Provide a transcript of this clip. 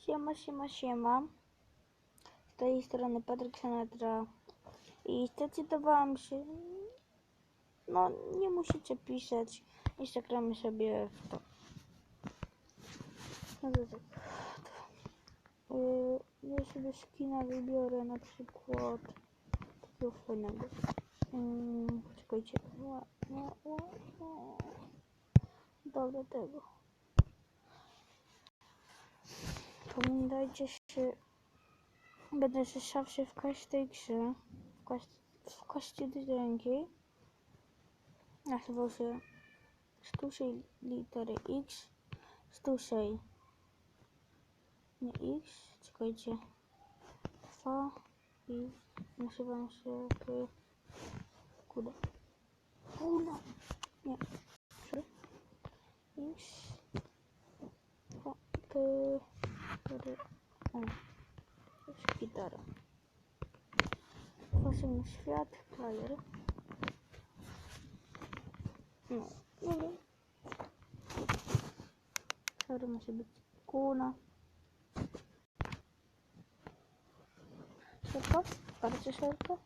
Siema, siema, siema. Z tej strony Patryk Sinatra. I zdecydowałam się... No, nie musicie pisać. I zagramy sobie w to. No to tak. Yy, ja sobie skina wybiorę na przykład takiego fajnego. Yy, czekajcie. Dobra, tego. Pamiętajcie się, będę się w każdej grze, w, każ w każdej dźwięki, nazywał się sztucznej litery X, sztucznej, nie X, czekajcie, 2 i nazywam się, ty, kuda, kuda, nie, sorry, X, O, și chitară. Facem un sfiat, player. Nu, nu vreau. Să rămâne cu una. Șerpa? Care ce șerpa?